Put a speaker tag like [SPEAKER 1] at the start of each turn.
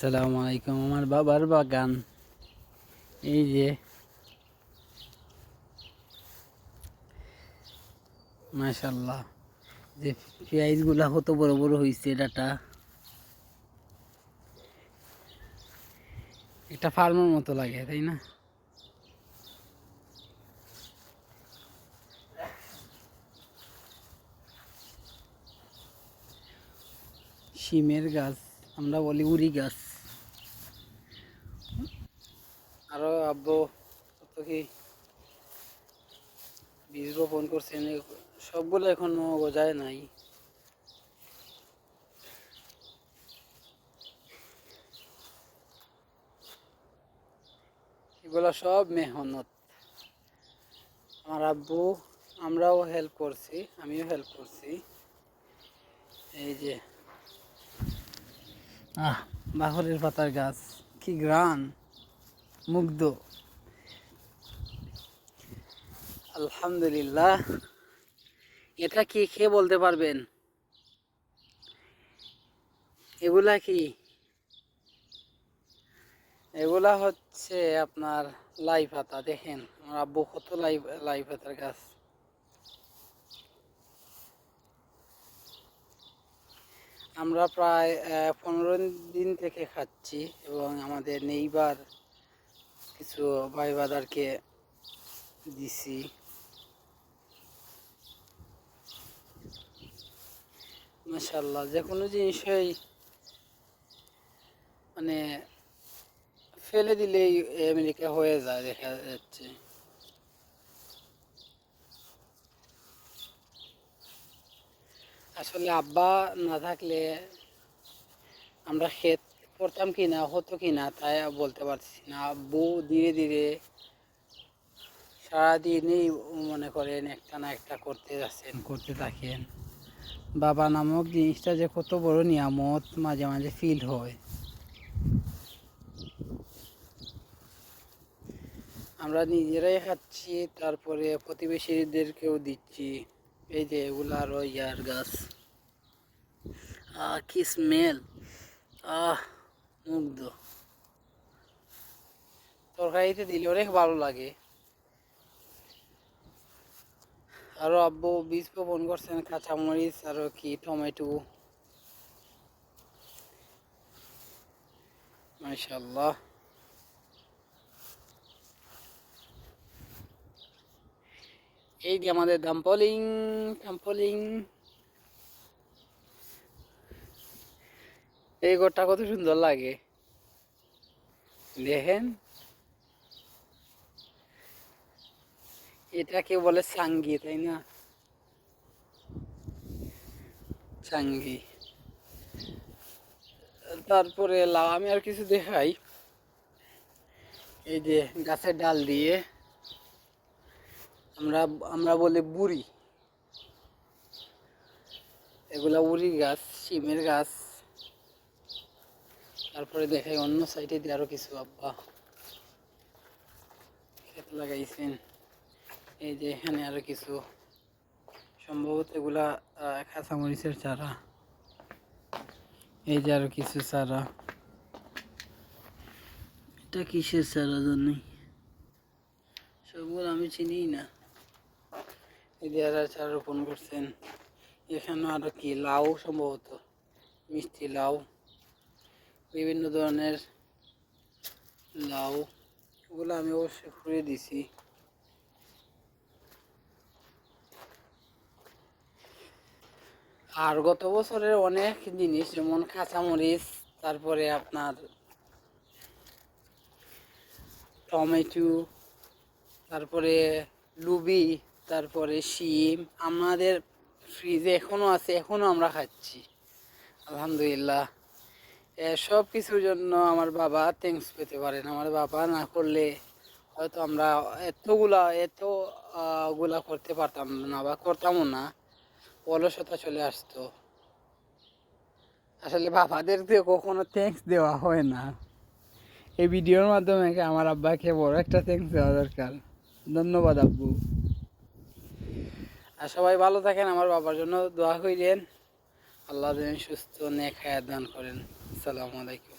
[SPEAKER 1] আসসালামু আলাইকুম, আমার বাবার বাগান। এই যে মাশাল্লাহ যে পেঁয়াজগুলা কত বড় বড় হয়েছে ডাটা। একটা ফার্মের মতো লাগে, তাই না? শিমের গাছ, আমরা বলি উড়ি গাছ। আরও আব্বু কত কি? করছেন সবগুলো নাই। এগুলো সব মেহনত। আমার আব্বু, আমরাও হেল্প করছি, আমিও হেল্প করছি। এই যে, আহ, বাহরের পাতার গাছ, কি গ্রান মুগ্ধ। আলহামদুলিল্লাহ। এটা কি খেয়ে বলতে পারবেন? এগুলা কি? এগুলা হচ্ছে আপনার লাই পাতা, দেখেন। আমার আব্বু কত লাই লাই পাতার গাছ। আমরা প্রায় পনেরো দিন থেকে খাচ্ছি এবং আমাদের নেইবার কিছু ভাই বাদারকে দিছি। মাসাল্লাহ যে কোনো জিনিসই মানে ফেলে দিলেই আমেরিকা হয়ে যায়, দেখা যাচ্ছে। আসলে আব্বা না থাকলে আমরা ক্ষেত করতাম কি না হতো কি না তাই বলতে পারছি না। বউ ধীরে ধীরে সারাদিনই মনে করেন একটা না একটা করতে যাচ্ছেন, করতে থাকেন। বাবা নামক জিনিসটা যে কত বড় নিয়ামত মাঝে মাঝে ফিল হয়। আমরা নিজেরাই খাচ্ছি, তারপরে প্রতিবেশীদেরকেও দিচ্ছি। এই যে এগুলো আরও ইয়ার গাছ। আহ, কি স্মেল আহ। মুগ্ধ তরকারিতে দিলে অনেক ভালো লাগে। আরও আব্বু বীজ বপন করছেন, কাঁচামরিচ, আরও কি, টমেটো। মাশাল্লাহ এই যে আমাদের দাম্পলিং ডাম্পলিং এই ঘরটা কত সুন্দর লাগে। দেখেন। এটাকে বলে সাঙ্গি, তাই না? সাঙ্গি। তারপরে আমি আর কিছু দেখাই। এই যে গাছের ডাল দিয়ে আমরা আমরা বলি বুড়ি। এগুলা উড়ি গাছ, শিমের গাছ। তারপরে দেখাই অন্য সাইডে দিয়ে আরও কিছু, আব্বা। ক্ষেত লাগাইছেন। এই যে এখানে আরও কিছু। সম্ভবত এগুলা কাঁচামরিচের চারা। এই যে আরও কিছু চারা। এটা কিসের চারা জানি? সবগুলো আমি চিনি না। এই যে আর চারা রোপণ করছেন। এখানে আরও কি? লাউ সম্ভবত। মিষ্টি লাউ। বিভিন্ন ধরনের লাউ, ওগুলো আমি অবশ্যই ফুরিয়ে দিছি। আর গত বছরের অনেক জিনিস, যেমন কাঁচামরিচ, তারপরে আপনার টমেটো, তারপরে লুবি, তারপরে শিম, আমাদের ফ্রিজে এখনও আছে এখনও আমরা খাচ্ছি। আলহামদুলিল্লাহ। সব কিছুর জন্য আমার বাবা থ্যাঙ্কস পেতে পারেন। আমার বাবা না করলে হয়তো আমরা এতগুলা এত আহ, গুলা করতে পারতাম না বা করতামও না। অলসতা চলে আসতো। আসলে বাবাদেরকে কখনো থ্যাঙ্কস দেওয়া হয় না। এই ভিডিওর মাধ্যমে আমার আব্বাকে বড় একটা থ্যাঙ্কস দেওয়া দরকার? ধন্যবাদ আব্বু। আর সবাই ভালো থাকেন আমার বাবার জন্য দোয়া করিলেন আল্লাহ যেন সুস্থ হায়াত দান করেন। আসসালামু আলাইকুম।